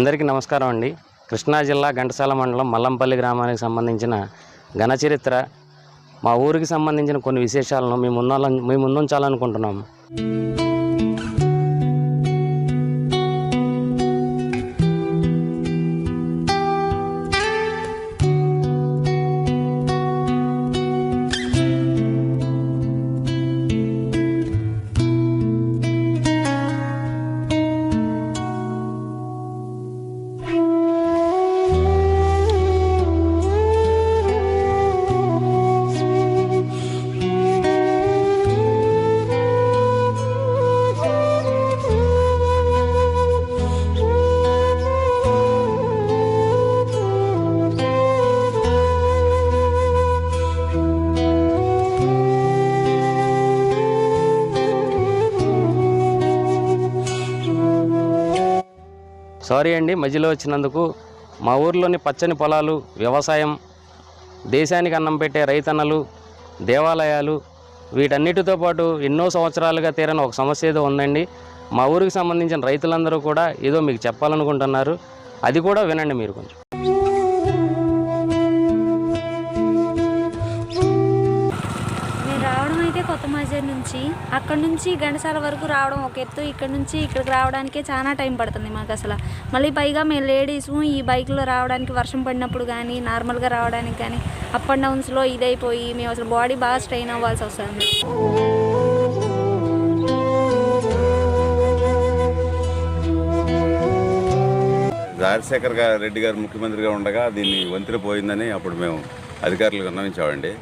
అందరికీ నమస్కారం అండి. కృష్ణా జిల్లా ఘంటసాల మండలం మల్లంపల్లి గ్రామానికి సంబంధించిన ఘనచరిత్ర మా ఊరికి సంబంధించిన కొన్ని విశేషాలను మీ ముందు మీ ముందుంచాలనుకుంటున్నాము సారీ అండి. మధ్యలో వచ్చినందుకు మా ఊర్లోని పచ్చని పొలాలు వ్యవసాయం దేశానికి అన్నం పెట్టే రైతన్నలు దేవాలయాలు వీటన్నిటితో పాటు ఎన్నో సంవత్సరాలుగా తీరని ఒక సమస్య ఏదో ఉందండి. మా ఊరికి సంబంధించిన రైతులందరూ కూడా ఏదో మీకు చెప్పాలనుకుంటున్నారు. అది కూడా వినండి మీరు కొంచెం. కొత్త మజర్ నుంచి అక్కడ నుంచి ఘంటసాల వరకు రావడం ఒక ఎత్తు. ఇక్కడ నుంచి ఇక్కడికి రావడానికే చాలా టైం పడుతుంది మాకు అసలు. మళ్ళీ పైగా మేము లేడీస్ ఈ బైక్లో రావడానికి వర్షం పడినప్పుడు కానీ నార్మల్గా రావడానికి కానీ అప్ అండ్ డౌన్స్లో ఇదైపోయి మేము అసలు బాడీ బాగా స్ట్రెయిన్ అవ్వాల్సి వస్తుంది. రాజశేఖర్ గారు రెడ్డి గారు ముఖ్యమంత్రిగా ఉండగా దీన్ని వంతెన పోయిందని అప్పుడు మేము అధికారులకు విన్నవించామండి.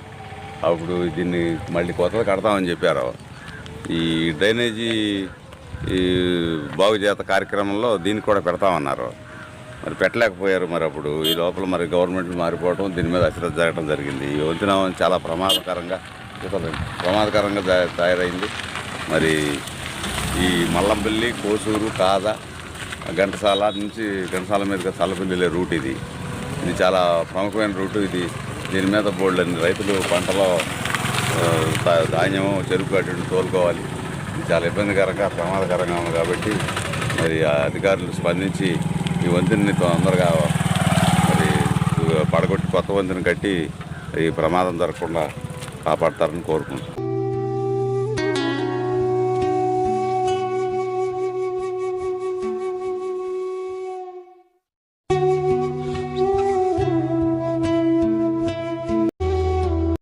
అప్పుడు దీన్ని మళ్ళీ కొత్తగా కడతామని చెప్పారు. ఈ డ్రైనేజీ ఈ బాగు కార్యక్రమంలో దీన్ని కూడా పెడతామన్నారు. మరి పెట్టలేకపోయారు మరి అప్పుడు. ఈ లోపల మరి గవర్నమెంట్ మారిపోవడం దీని మీద అశ్రద్ధ జరగడం జరిగింది. ఈ వంతెన చాలా ప్రమాదకరంగా ప్రమాదకరంగా తయారైంది. మరి ఈ మల్లంపల్లి కోసూరు కాద ఘంటసాల నుంచి ఘంటసాల మీదుగా చల్లపల్లి రూట్ ఇది. ఇది చాలా ప్రముఖమైన రూటు ఇది. దీని మీద బోల్డ్ రైతులు పంటలో ధాన్యము చెరుకు అటు తోలుకోవాలి. చాలా ఇబ్బందికరంగా ప్రమాదకరంగా ఉంది కాబట్టి మరి ఆ అధికారులు స్పందించి ఈ వంతెనని తొందరగా మరి పడగొట్టి కొత్త వంతెన కట్టి ఈ ప్రమాదం జరగకుండా కాపాడతారని కోరుకుంటున్నాం.